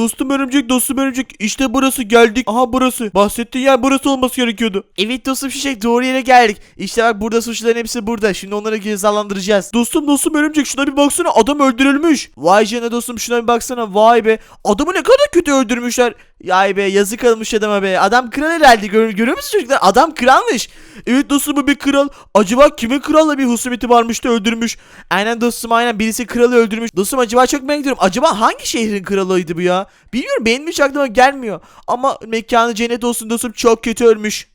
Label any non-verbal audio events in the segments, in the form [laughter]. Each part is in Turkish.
Dostum örümcek dostum örümcek. İşte burası geldik. Aha burası. Bahsettiğin yer burası olması gerekiyordu. Evet dostum Şişek doğru yere geldik. İşte bak burada suçluların hepsi burada. Şimdi onları cezalandıracağız. Dostum dostum örümcek şuna bir baksana adam öldürülmüş. Vay canına dostum şuna bir baksana. Vay be. Adamı ne kadar kötü öldürmüşler. Yay be yazık olmuş adama be. Adam kral herhalde. Gör, görüyor musun çocuklar? Adam kralmış. Evet dostum bu bir kral. Acaba kimin kralla bir husumeti varmış da öldürmüş? Aynen dostum aynen birisi kralı öldürmüş. Dostum acaba çok merak ediyorum. Acaba hangi şehrin kralıydı bu ya? Bilmiyorum benim hiç aklıma gelmiyor. Ama mekanı cennet olsun dostum çok kötü ölmüş.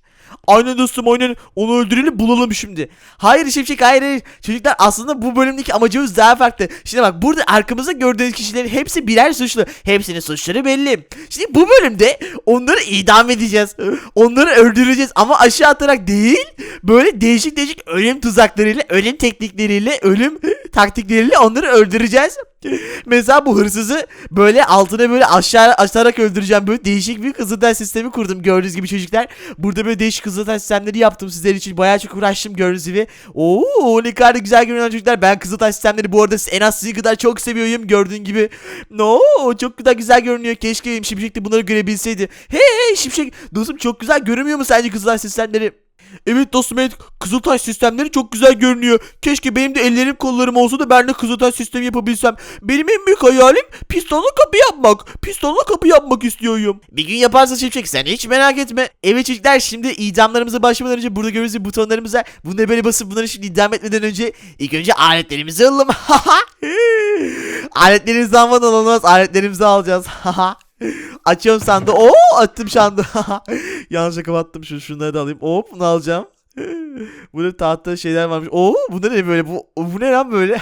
Aynen dostum aynen onu öldürelim bulalım şimdi. Hayır Şimşek hayır hayır. Çocuklar aslında bu bölümdeki amacımız daha farklı. Şimdi bak burada arkamızda gördüğünüz kişilerin hepsi birer suçlu. Hepsinin suçları belli. Şimdi bu bölümde onları idam edeceğiz. Onları öldüreceğiz ama aşağı atarak değil. Böyle değişik değişik ölüm tuzaklarıyla, ölüm teknikleriyle, ölüm taktikleriyle onları öldüreceğiz. [laughs] Mesela bu hırsızı böyle altına böyle aşağı atarak öldüreceğim. Böyle değişik bir kızıltel sistemi kurdum gördüğünüz gibi çocuklar. Burada böyle değişik kızıltel sistemleri yaptım sizler için. Bayağı çok uğraştım gördüğünüz gibi. Oo ne kadar güzel görünüyor çocuklar. Ben kızıltel sistemleri bu arada en az sizin kadar çok seviyorum gördüğün gibi. No çok güzel güzel görünüyor. Keşke Şimşek de bunları görebilseydi. Hey hey Şimşek dostum çok güzel görünmüyor mu sence kızıltel sistemleri? Evet dostum evet Kızıltaş sistemleri çok güzel görünüyor. Keşke benim de ellerim kollarım olsa da ben de Kızıltaş sistemi yapabilsem. Benim en büyük hayalim pistonlu kapı yapmak. Pistonlu kapı yapmak istiyorum. Bir gün yaparsa Şimşek sen hiç merak etme. Evet çocuklar şimdi idamlarımıza başlamadan önce burada gördüğünüz gibi butonlarımız var. Böyle basıp bunları şimdi idam etmeden önce ilk önce aletlerimizi alalım. [laughs] Aletlerimizi almadan olmaz. Aletlerimizi alacağız. [laughs] [laughs] Açıyorum sandığı. Oo attım sandığı. [laughs] Yanlışa kapattım şu şunları da alayım. Hop bunu alacağım. [laughs] Burada tahta şeyler varmış. Oo bu ne böyle? Bu, bu ne lan böyle?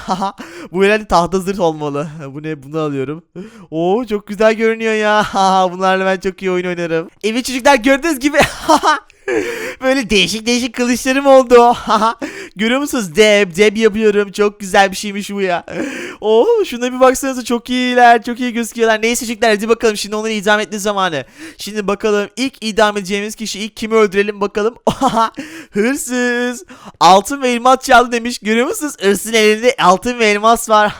bu herhalde tahta zırh olmalı. bu ne? Bunu alıyorum. Oo çok güzel görünüyor ya. Bunlarla ben çok iyi oyun oynarım. Evet çocuklar gördüğünüz gibi. [laughs] Böyle değişik değişik kılıçlarım oldu. [laughs] Görüyor musunuz? Deb, deb yapıyorum. Çok güzel bir şeymiş bu ya. Oo, şuna bir baksanıza çok iyiler. Çok iyi gözüküyorlar. Neyse çocuklar hadi bakalım. Şimdi onları idam etme zamanı. Şimdi bakalım ilk idam edeceğimiz kişi ilk kimi öldürelim bakalım. [laughs] Hırsız. Altın ve elmas çaldı demiş. Görüyor musunuz? Hırsızın elinde altın ve elmas var.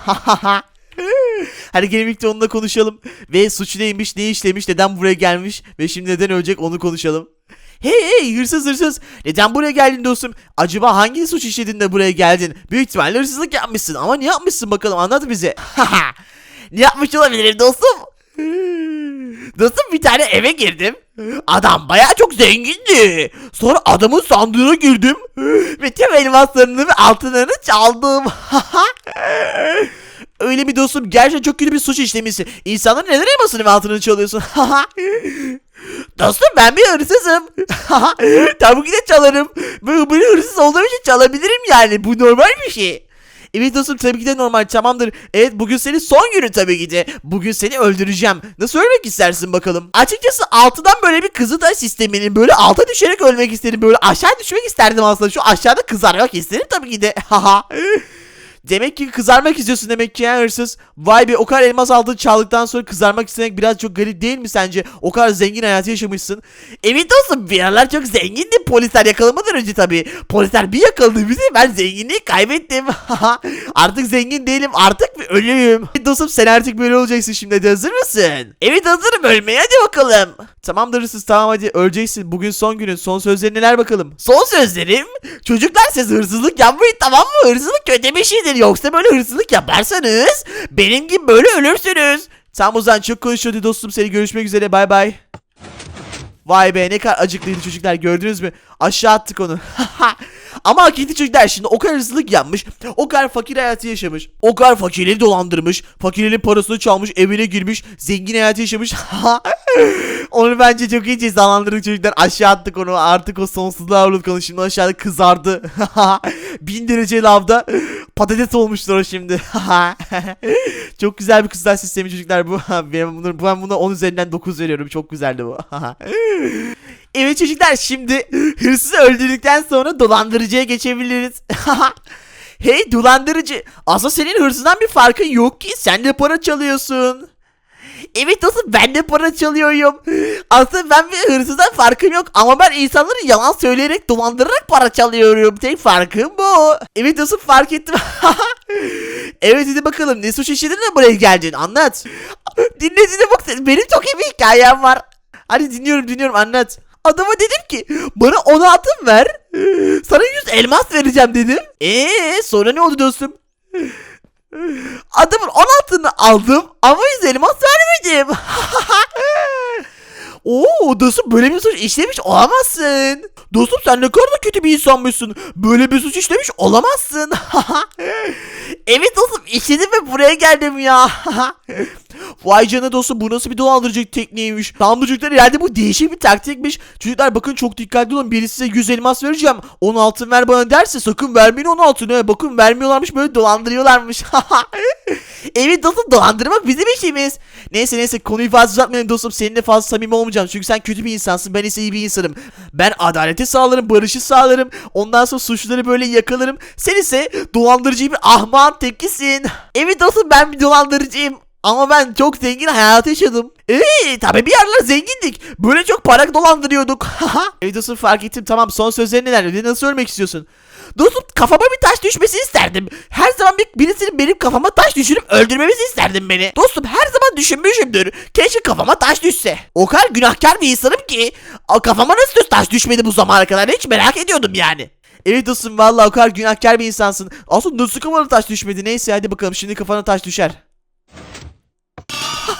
Hadi gelin birlikte onunla konuşalım. Ve suçu neymiş, ne işlemiş, neden buraya gelmiş ve şimdi neden ölecek onu konuşalım. Hey hey hırsız hırsız. Neden buraya geldin dostum? Acaba hangi suç işledin de buraya geldin? Büyük ihtimalle hırsızlık yapmışsın ama ne yapmışsın bakalım anlat bize. [laughs] ne yapmış olabilirim dostum? Dostum bir tane eve girdim. Adam baya çok zengindi. Sonra adamın sandığına girdim. Ve tüm elmaslarını ve altınlarını çaldım. [laughs] Öyle bir dostum gerçekten çok kötü bir suç işlemişsin. İnsanların neden elmasını ve altınını çalıyorsun? [laughs] Dostum ben bir hırsızım. [laughs] Tabii ki de çalarım. Ben bir hırsız olduğum için çalabilirim yani. Bu normal bir şey. Evet dostum tabii ki de normal tamamdır. Evet bugün senin son günün tabii ki de. Bugün seni öldüreceğim. Nasıl ölmek istersin bakalım? Açıkçası altıdan böyle bir Kızıltaş sisteminin böyle alta düşerek ölmek isterim. Böyle aşağı düşmek isterdim aslında. Şu aşağıda kızarmak isterim tabii ki de. Haha. [laughs] Demek ki kızarmak istiyorsun demek ki ya hırsız. Vay be o kadar elmas aldın çaldıktan sonra kızarmak istemek biraz çok garip değil mi sence? O kadar zengin hayatı yaşamışsın. Evet dostum bir çok zengindi polisler yakalamadan önce tabii. Polisler bir yakaladı bizi ben zenginliği kaybettim. [laughs] artık zengin değilim artık bir ölüyüm. dostum sen artık böyle olacaksın şimdi hadi hazır mısın? Evet hazırım ölmeye hadi bakalım. Tamamdır hırsız tamam hadi öleceksin. Bugün son günün son sözlerin neler bakalım. Son sözlerim? Çocuklar siz hırsızlık yapmayın tamam mı? Hırsızlık kötü bir şeydir. Yoksa böyle hırsızlık yaparsanız benim gibi böyle ölürsünüz. Tamam o zaman çok konuşuyordu dostum seni görüşmek üzere bay bay. Vay be ne kadar acıklıydı çocuklar gördünüz mü? Aşağı attık onu. [laughs] Ama hakiki çocuklar şimdi o kadar hırsızlık yapmış. O kadar fakir hayatı yaşamış. O kadar fakirleri dolandırmış. Fakirlerin parasını çalmış. Evine girmiş. Zengin hayatı yaşamış. [laughs] onu bence çok iyi cezalandırdık çocuklar. Aşağı attık onu. Artık o sonsuzluğa vurduk onu. Şimdi aşağıda kızardı. [laughs] Bin derece lavda patates olmuştur o şimdi. [laughs] çok güzel bir kızlar sistemi çocuklar bu. [laughs] ben bunu ben buna 10 üzerinden 9 veriyorum. Çok güzeldi bu. [laughs] Evet çocuklar şimdi hırsızı öldürdükten sonra dolandırıcıya geçebiliriz. hey dolandırıcı aslında senin hırsızdan bir farkın yok ki sen de para çalıyorsun. Evet dostum ben de para çalıyorum. Aslında ben bir hırsızdan farkım yok ama ben insanları yalan söyleyerek dolandırarak para çalıyorum. Tek farkım bu. Evet dostum fark ettim. [laughs] Evet hadi bakalım ne suç işledin de buraya geldin anlat. Dinle dinle bak benim çok iyi bir hikayem var. Hadi dinliyorum dinliyorum anlat. Adama dedim ki bana 10 altın ver. Sana 100 elmas vereceğim dedim. Eee sonra ne oldu dostum? Adamın 10 altını aldım ama 100 elmas. [laughs] Oo dostum böyle bir suç işlemiş olamazsın. Dostum sen ne kadar da kötü bir insanmışsın. Böyle bir suç işlemiş olamazsın. [laughs] evet dostum işledim ve buraya geldim ya. [laughs] Vay canına dostum bu nasıl bir dolandırıcı tekniğiymiş. Çocuklar herhalde bu değişik bir taktikmiş. Çocuklar bakın çok dikkatli olun. Biri size 100 elmas vereceğim. 10 altın ver bana derse sakın vermeyin 10 altını. Bakın vermiyorlarmış böyle dolandırıyorlarmış. [laughs] evet dostum dolandırmak bizim işimiz. Neyse neyse konuyu fazla uzatmayalım dostum. Seninle fazla samimi olmayacağım. Çünkü sen kötü bir insansın. Ben ise iyi bir insanım. Ben adaleti sağlarım, barışı sağlarım. Ondan sonra suçluları böyle yakalarım. Sen ise dolandırıcı bir ahman tekisin. Evet dostum ben bir dolandırıcıyım. Ama ben çok zengin hayat yaşadım. Eee tabi bir yerler zengindik. Böyle çok para dolandırıyorduk. [laughs] evet dostum fark ettim. Tamam son sözlerin neler? Nasıl ölmek istiyorsun? Dostum kafama bir taş düşmesini isterdim. Her zaman bir, birisinin benim kafama taş düşürüp öldürmemesi isterdim beni. Dostum her zaman düşünmüşümdür. Keşke kafama taş düşse. O kadar günahkar bir insanım ki. Kafama nasıl taş düşmedi bu zamana kadar hiç merak ediyordum yani. Evet dostum vallahi o kadar günahkar bir insansın. Aslında nasıl kafana taş düşmedi? Neyse hadi bakalım şimdi kafana taş düşer.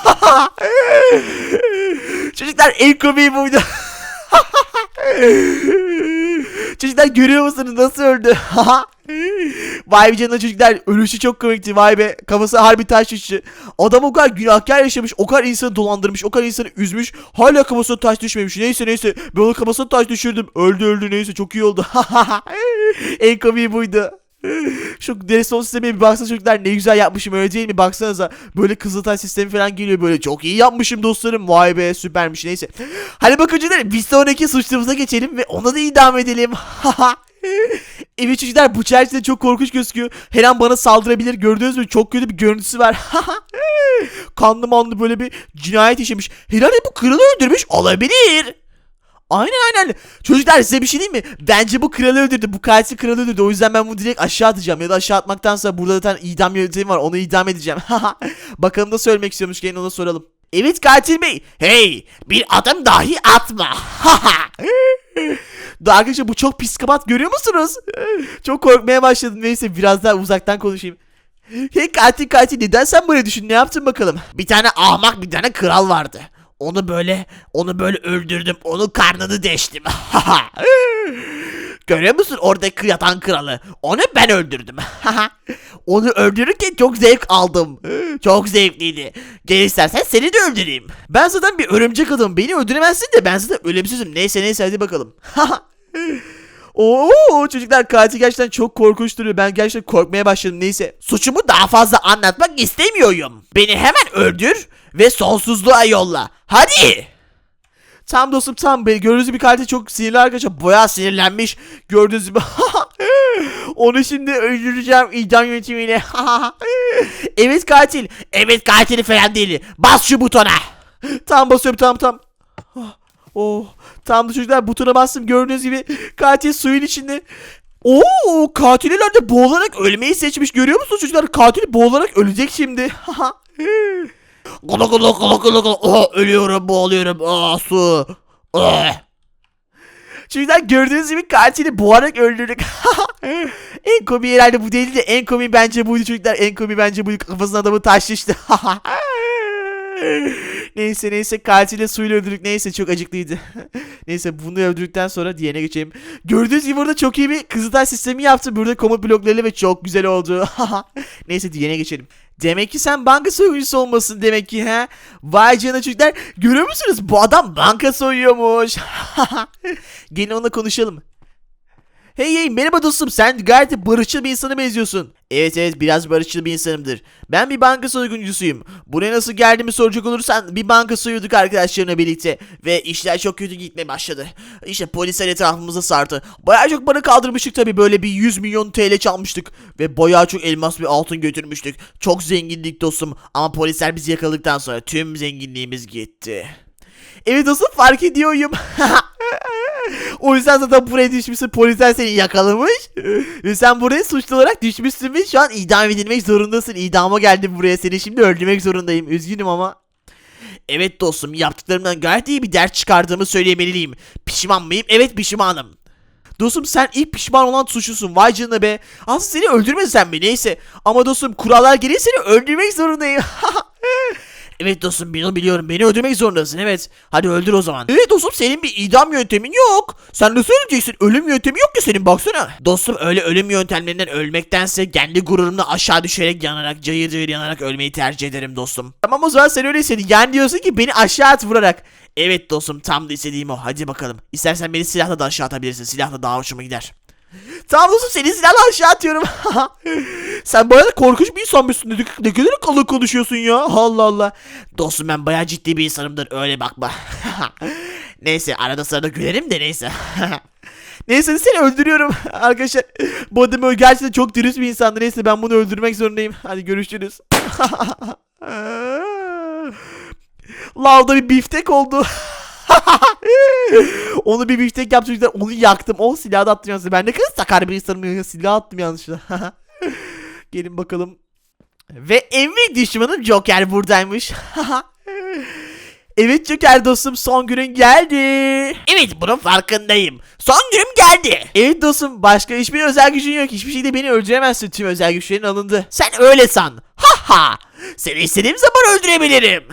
[laughs] Çocuklar en komiği buydu. [laughs] çocuklar görüyor musunuz nasıl öldü? [laughs] vay be canına çocuklar ölüşü çok komikti vay be kafası harbi taş düştü. Adam o kadar günahkar yaşamış o kadar insanı dolandırmış o kadar insanı üzmüş hala kafasına taş düşmemiş neyse neyse ben onun kafasına taş düşürdüm öldü öldü neyse çok iyi oldu. en komiği buydu. Şu deri son bir baksana çocuklar ne güzel yapmışım öyle değil mi? Baksanıza böyle kızıltay sistemi falan geliyor böyle çok iyi yapmışım dostlarım. Vay be süpermiş neyse. Hadi bakın çocuklar bir sonraki suçlumuza geçelim ve ona da idam edelim. [laughs] Evet çocuklar bu çerçevede çok korkunç gözüküyor. Her an bana saldırabilir gördünüz mü? Çok kötü bir görüntüsü var. [laughs] Kanlı manlı böyle bir cinayet işlemiş. Herhalde bu kralı öldürmüş olabilir Aynen aynen. Çocuklar size bir şey diyeyim mi? Bence bu kralı öldürdü. Bu katil kralı öldürdü. O yüzden ben bunu direkt aşağı atacağım. Ya da aşağı atmaktansa burada zaten idam yöntemi var. Onu idam edeceğim. [laughs] Bakalım da söylemek istiyormuş. Gelin ona soralım. Evet katil bey. Hey bir adım dahi atma. [laughs] Da arkadaşlar bu çok psikopat görüyor musunuz? [laughs] Çok korkmaya başladım. Neyse biraz daha uzaktan konuşayım. Hey katil katil neden sen böyle düşün? Ne yaptın bakalım? Bir tane ahmak bir tane kral vardı. Onu böyle onu böyle öldürdüm. Onun karnını deştim. [laughs] Görüyor musun orada yatan kralı? Onu ben öldürdüm. [laughs] Onu öldürürken çok zevk aldım. [gasps] Çok zevkliydi. Gel istersen seni de öldüreyim. Ben zaten bir örümcek adamım. Beni öldüremezsin de ben zaten ölümsüzüm. Neyse neyse hadi bakalım. [laughs] Oo çocuklar katil gerçekten çok korkunç duruyor. Ben gerçekten korkmaya başladım. Neyse. Suçumu daha fazla anlatmak istemiyorum. Beni hemen öldür ve sonsuzluğa yolla. Hadi. Tam dostum tam. Gördüğünüz gibi katil çok sinirli arkadaşlar. Boya sinirlenmiş. Gördüğünüz gibi. [laughs] Onu şimdi öldüreceğim idam yöntemiyle. [laughs] evet katil. Evet katili falan değil. Bas şu butona. Tam basıyorum tam tam. Oh, tam da çocuklar butona bastım gördüğünüz gibi katil suyun içinde. Oo, katil ileride boğularak ölmeyi seçmiş görüyor musunuz çocuklar? Katil boğularak ölecek şimdi. Kulu kulu kulu kulu. Oh, ölüyorum boğuluyorum. Ah su. Oh. Çocuklar gördüğünüz gibi katili boğarak öldürdük. [laughs] en komiği herhalde bu değildi de en komiği bence buydu çocuklar. En komiği bence buydu. Kafasına adamı taş düştü. [laughs] [laughs] neyse neyse katili suyla öldürdük. Neyse çok acıklıydı. [laughs] neyse bunu öldürdükten sonra diğerine geçelim. Gördüğünüz gibi burada çok iyi bir kızıltay sistemi yaptı. Burada komut bloklarıyla ve çok güzel oldu. [laughs] neyse diğerine geçelim. Demek ki sen banka soyguncusu olmasın demek ki ha. Vay canına çocuklar. Görüyor musunuz? Bu adam banka soyuyormuş. Gelin onunla konuşalım. Hey hey merhaba dostum sen gayet barışçıl bir insana benziyorsun. Evet evet biraz barışçıl bir insanımdır. Ben bir banka soyguncusuyum. Buraya nasıl geldiğimi soracak olursan bir banka soyuyorduk arkadaşlarımla birlikte. Ve işler çok kötü gitmeye başladı. İşte polisler etrafımıza sardı. Bayağı çok para kaldırmıştık tabi böyle bir 100 milyon TL çalmıştık. Ve bayağı çok elmas bir altın götürmüştük. Çok zenginlik dostum. Ama polisler bizi yakaladıktan sonra tüm zenginliğimiz gitti. Evet dostum fark ediyorum. [laughs] o yüzden zaten buraya düşmüşsün polisler seni yakalamış. Ve sen buraya suçlu olarak düşmüşsün ve şu an idam edilmek zorundasın. İdama geldim buraya seni şimdi öldürmek zorundayım. Üzgünüm ama. Evet dostum yaptıklarımdan gayet iyi bir ders çıkardığımı söylemeliyim. Pişman mıyım? Evet pişmanım. Dostum sen ilk pişman olan suçlusun vay canına be. Aslında seni öldürmesen mi neyse. Ama dostum kurallar gereği seni öldürmek zorundayım. [laughs] evet dostum bunu biliyorum beni öldürmek zorundasın evet. Hadi öldür o zaman. Evet dostum senin bir idam yöntemin yok. Sen nasıl öleceksin? Ölüm yöntemi yok ki senin baksana. Dostum öyle ölüm yöntemlerinden ölmektense kendi gururumla aşağı düşerek yanarak cayır cayır yanarak ölmeyi tercih ederim dostum. Tamam o zaman sen öyle istedin. Yani diyorsun ki beni aşağı at vurarak. Evet dostum tam da istediğim o. Hadi bakalım. İstersen beni silahla da aşağı atabilirsin. Silahla daha hoşuma gider. Tamam dostum seni silahla aşağı atıyorum. [laughs] Sen bayağı korkunç bir insanmışsın. Ne, ne kadar kalın konuşuyorsun ya. Allah Allah. Dostum ben bayağı ciddi bir insanımdır. Öyle bakma. [laughs] neyse arada sırada gülerim de neyse. [laughs] Neyse seni öldürüyorum arkadaşlar. Bu adam gerçekten çok dürüst bir insandı. Neyse ben bunu öldürmek zorundayım. Hadi görüşürüz. Lavda bir biftek oldu. [laughs] onu bir biftek yaptım çocuklar. Onu yaktım. O silahı da attım yanlışlıkla. Ben ne kadar sakar bir insanım ya. Silah attım yanlışlıkla. [laughs] Gelin bakalım. Ve en büyük düşmanım Joker buradaymış. [laughs] evet Joker dostum son günün geldi. Evet bunun farkındayım. Son günüm geldi. Evet dostum başka hiçbir özel gücün yok. Hiçbir şeyde beni öldüremezsin. Tüm özel güçlerin alındı. Sen öyle san. Ha ha. Seni istediğim zaman öldürebilirim.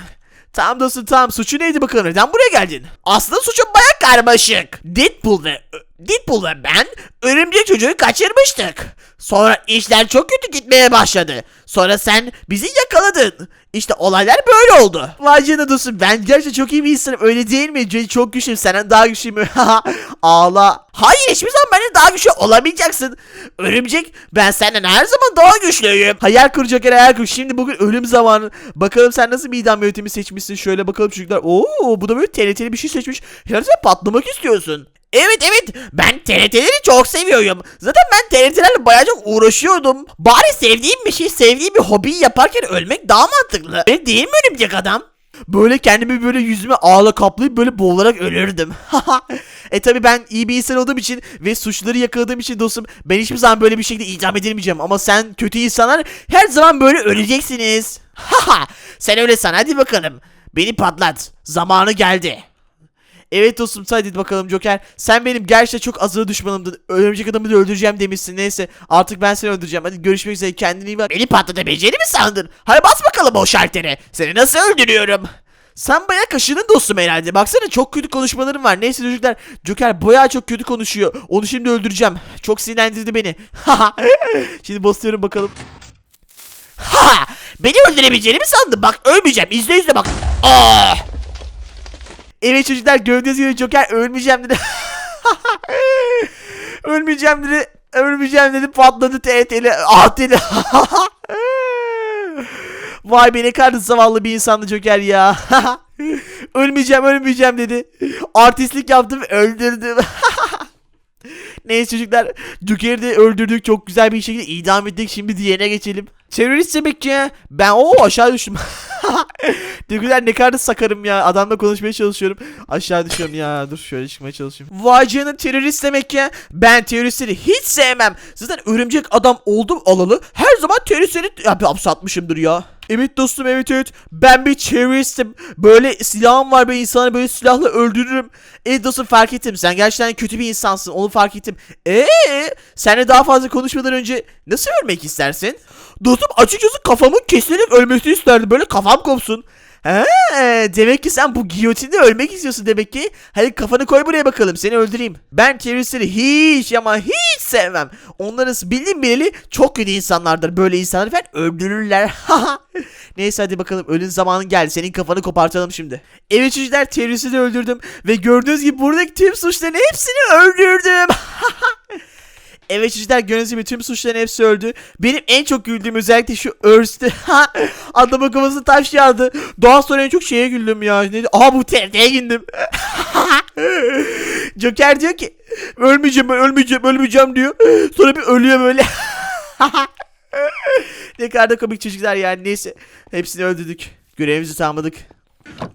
Tamam dostum tamam suçu neydi bakalım neden buraya geldin? Aslında suçum baya karmaşık. Deadpool ve Deadpool ve ben örümcek çocuğu kaçırmıştık. Sonra işler çok kötü gitmeye başladı. Sonra sen bizi yakaladın. İşte olaylar böyle oldu. Vay canına dostum ben gerçekten çok iyi bir insanım öyle değil mi? C- Çok güçlüyüm senden daha güçlüyüm. [laughs] Ağla. Hayır hiçbir zaman benden daha güçlü olamayacaksın. Örümcek ben senden her zaman daha güçlüyüm. Hayal kuracak yer hayal kur. Şimdi bugün ölüm zamanı. Bakalım sen nasıl bir idam yöntemi seçmişsin. Şöyle bakalım çocuklar. Oo bu da böyle TRT'li bir şey seçmiş. Herhalde sen patlamak istiyorsun. Evet evet ben TRT'leri çok seviyorum. Zaten ben TRT'lerle bayağı çok uğraşıyordum. Bari sevdiğim bir şey, sevdiğim bir hobiyi yaparken ölmek daha mantıklı. Öyle değil mi örümcek adam? Böyle kendimi böyle yüzüme ağla kaplayıp böyle boğularak ölürdüm. [laughs] e tabi ben iyi bir insan olduğum için ve suçları yakaladığım için dostum ben hiçbir zaman böyle bir şekilde idam edilmeyeceğim. Ama sen kötü insanlar her zaman böyle öleceksiniz. [laughs] sen öyle san hadi bakalım. Beni patlat. Zamanı geldi. Evet dostum hadi bakalım Joker. Sen benim gerçekten çok azılı düşmanımdın. Örümcek adamı da öldüreceğim demişsin. Neyse artık ben seni öldüreceğim. Hadi görüşmek üzere kendine iyi bak. Beni patlatabileceğini mi sandın? Hadi bas bakalım o şaltere. Seni nasıl öldürüyorum? Sen bayağı kaşının dostum herhalde. Baksana çok kötü konuşmalarım var. Neyse çocuklar. Joker bayağı çok kötü konuşuyor. Onu şimdi öldüreceğim. Çok sinirlendirdi beni. [laughs] şimdi basıyorum bakalım. Ha! [laughs] Beni öldürebileceğini mi sandın? Bak ölmeyeceğim. İzle izle bak. Ah! Evet çocuklar gördüğünüz gibi Joker ölmeyeceğim dedi. [laughs] ölmeyeceğim dedi. Ölmeyeceğim dedi patladı TRT'li. Ah dedi. [laughs] Vay be ne kadar zavallı bir insandı Joker ya. [laughs] ölmeyeceğim ölmeyeceğim dedi. Artistlik yaptım öldürdüm. Neyse çocuklar Joker'i de öldürdük çok güzel bir şekilde idam ettik şimdi diğerine geçelim. Terörist demek ki ben o aşağı düştüm. [laughs] ne ne kadar sakarım ya adamla konuşmaya çalışıyorum aşağı düşüyorum ya dur şöyle çıkmaya çalışayım. Vay canına terörist demek ki ben teröristleri hiç sevmem. Zaten örümcek adam oldum alalı her zaman teröristleri ya, hapse atmışımdır ya. Evet dostum evet evet ben bir teröristim böyle silahım var ben insanı böyle silahla öldürürüm. Evet dostum fark ettim sen gerçekten kötü bir insansın onu fark ettim. Eee seninle daha fazla konuşmadan önce nasıl ölmek istersin? Dostum açıkçası kafamın kesilerek ölmesini isterdim böyle kafam kopsun. He, demek ki sen bu giyotinde ölmek istiyorsun demek ki. Hadi kafanı koy buraya bakalım seni öldüreyim. Ben teröristleri hiç ama hiç sevmem. Onların bildiğim bileli çok kötü insanlardır. Böyle insanları falan öldürürler. [laughs] Neyse hadi bakalım ölün zamanın geldi. Senin kafanı kopartalım şimdi. Evet çocuklar teröristi de öldürdüm. Ve gördüğünüz gibi buradaki tüm suçların hepsini öldürdüm. [laughs] Evet çocuklar gördüğünüz gibi tüm suçların hepsi öldü. Benim en çok güldüğüm özellikle şu Örst'ü. [laughs] Adamın kafasına taş yağdı. Daha sonra en çok şeye güldüm ya. Neydi? Aa bu TRT'ye güldüm. [laughs] Joker diyor ki ölmeyeceğim ben ölmeyeceğim ölmeyeceğim diyor. Sonra bir ölüyor böyle. [laughs] ne kadar da komik çocuklar yani neyse. Hepsini öldürdük. Görevimizi tamamladık.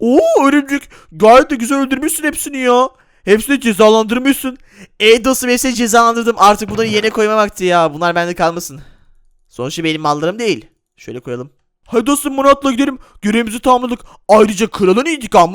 Oo örümcek gayet de güzel öldürmüşsün hepsini ya. Hepsini cezalandırmışsın. Evet dostum hepsini cezalandırdım. Artık bunları yerine koyma vakti ya. Bunlar bende kalmasın. Sonuçta benim mallarım değil. Şöyle koyalım. Hadi dostum Murat'la gidelim. Görevimizi tamamladık. Ayrıca kralın intikamı